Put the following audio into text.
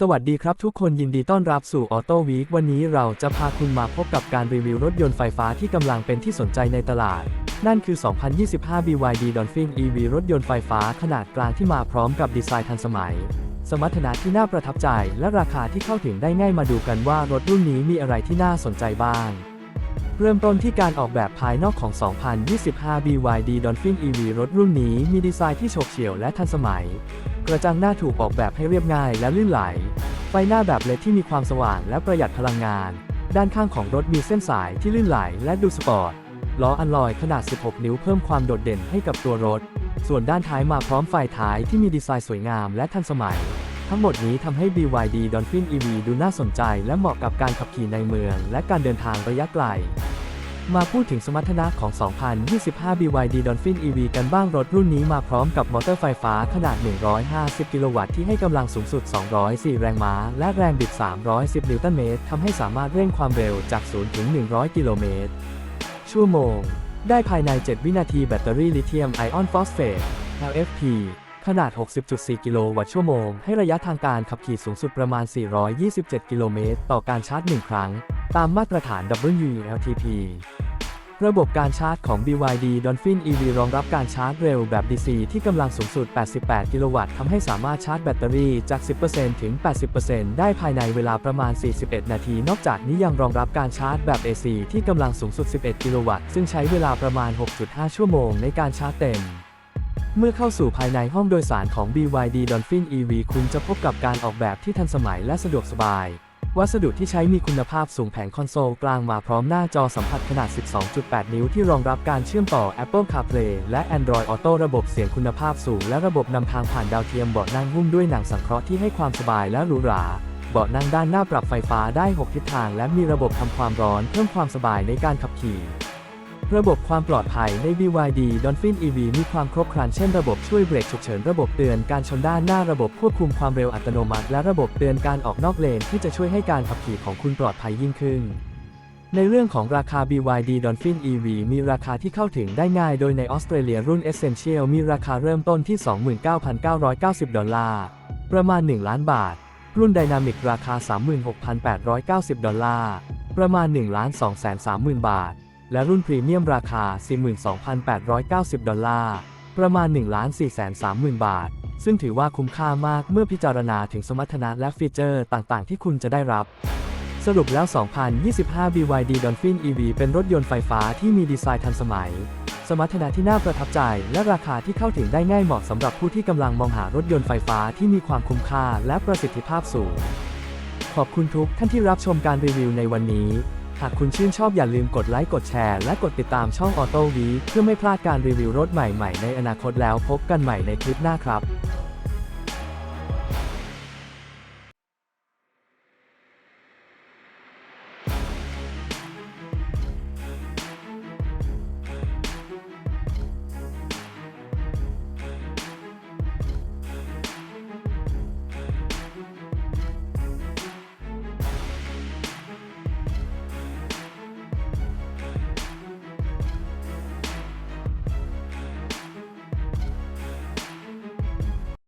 สวัสดีครับทุกคนยินดีต้อนรับสู่ออโต้วีควันนี้เราจะพาคุณมาพบกับการรีวิวรถยนต์ไฟฟ้าที่กำลังเป็นที่สนใจในตลาด นั่นคือ 2025 BYD Dolphin EV รถยนต์ไฟฟ้าขนาดกลางที่มาพร้อมกับดีไซน์ทันสมัย สมรรถนะที่น่าประทับใจ และราคาที่เข้าถึงได้ง่ายมาดูกันว่ารถรุ่นนี้มีอะไรที่น่าสนใจบ้าง เริ่มต้นที่การออกแบบภายนอกของ 2025 BYD Dolphin EV รถรุ่นนี้มีดีไซน์ที่โฉบเฉี่ยวและทันสมัย กระจังหน้าถูกออกแบบให้เรียบง่ายและลื่นไหล ไฟหน้าแบบเลดที่มีความสว่างและประหยัดพลังงาน ด้านข้างของรถมีเส้นสายที่ลื่นไหลและดูสปอร์ต ล้ออัลลอยขนาด 16 นิ้วเพิ่มความโดดเด่นให้กับตัวรถ ส่วนด้านท้ายมาพร้อมไฟท้ายที่มีดีไซน์สวยงามและทันสมัย ทั้งหมดนี้ทำให้ BYD Dolphin EV ดูน่าสนใจ และเหมาะกับการขับขี่ในเมือง และการเดินทางระยะไกล มาพูดถึงสมรรถนะของ 2025 BYD Dolphin EV กันบ้างรถรุ่นนี้มาพร้อมกับมอเตอร์ไฟฟ้าขนาด 150 กิโลวัตต์ที่ให้กำลังสูงสุด 204 แรงม้า และแรงบิด 310 นิวตันเมตรทำให้สามารถเร่งความเร็วจาก 0 ถึง 100 กิโลเมตร ชั่วโมง ได้ภายใน 7 วินาทีแบตเตอรี่ลิเธียมไอออนฟอสเฟต LFP ขนาด 60.4 กิโลวัตต์ชั่วโมง ให้ระยะทางการขับขี่สูงสุดประมาณ 427 กิโลเมตรต่อการชาร์จ 1 ครั้ง ตามมาตรฐาน WLTP ระบบการชาร์จของ BYD Dolphin EV รองรับการชาร์จเร็วแบบ DC ที่กำลังสูงสุด 88 กิโลวัตต์ทำให้สามารถชาร์จแบตเตอรี่จาก 10%ถึง 80%ได้ภายในเวลาประมาณ 41 นาที นอกจากนี้ยังรองรับการชาร์จแบบ AC ที่กำลังสูงสุด 11 กิโลวัตต์ ซึ่งใช้เวลาประมาณ 6.5 ชั่วโมงในการชาร์จเต็มเมื่อเข้าสู่ภายในห้องโดยสารของ BYD Dolphin EV คุณจะพบกับการออกแบบที่ทันสมัยและสะดวกสบาย วัสดุที่ใช้มีคุณภาพสูงแผงคอนโซลกลางมาพร้อมหน้าจอสัมผัสขนาด 12.8 นิ้วที่รองรับการเชื่อมต่อ Apple CarPlay และ Android Auto ระบบเสียงคุณภาพสูง และระบบนำทางผ่านดาวเทียมเบาะนั่งหุ้มด้วยหนังสังเคราะห์ที่ให้ความสบายและหรูหราเบาะนั่งด้านหน้าปรับไฟฟ้าได้ 6 ทิศทาง และมีระบบทำความร้อนเพิ่มความสบายในการขับขี่ ระบบความปลอดภัยใน BYD Dolphin EV มีความครบครันเช่นระบบช่วยเบรกฉุกเฉินระบบเตือนการชนด้านหน้าระบบควบคุมความเร็วอัตโนมัติ และระบบเตือนการออกนอกเลนที่จะช่วยให้การขับขี่ของคุณปลอดภัยยิ่งขึ้น ในเรื่องของราคา BYD Dolphin EV มีราคาที่เข้าถึงได้ง่ายโดยในออสเตรเลียรุ่น Essential มีราคาเริ่มต้นที่ 29,990 ดอลลาร์ ประมาณ 1 ล้านบาท รุ่น Dynamic ราคา 36,890 ดอลลาร์ ประมาณ1,230,000 บาท และรุ่นพรีเมียมราคา 42,890 ดอลลาร์ ประมาณ 1 4 3 0 0 0 0 บาท ซึ่งถือว่าคุ้มค่ามากเมื่อพิจารณาถึงสมรรถนะและฟีเจอร์ต่างๆ ที่คุณจะได้รับ สรุปแล้ว 2025 BYD Dolphin EV เป็นรถยนต์ไฟฟ้าที่มีดีไซน์ทันสมัย สมรรถนะที่น่าประทับใจ และราคาที่เข้าถึงได้ง่ายเหมาะสำหรับผู้ที่กำลังมองหารถยนต์ไฟฟ้าที่มีความคุ้มค่าและประสิทธิภาพสูง ขอบคุณทุกท่านที่รับชมการรีวิวในวันนี้ากคุณชื่นชอบอย่าลืมกดไลค์กดแชร์และกดติดตามช่อง Auto V เพื่อไม่พลาดการรีวิวรถใหม่ๆในอนาคตแล้วพบกันใหม่ในคลิปหน้าครับ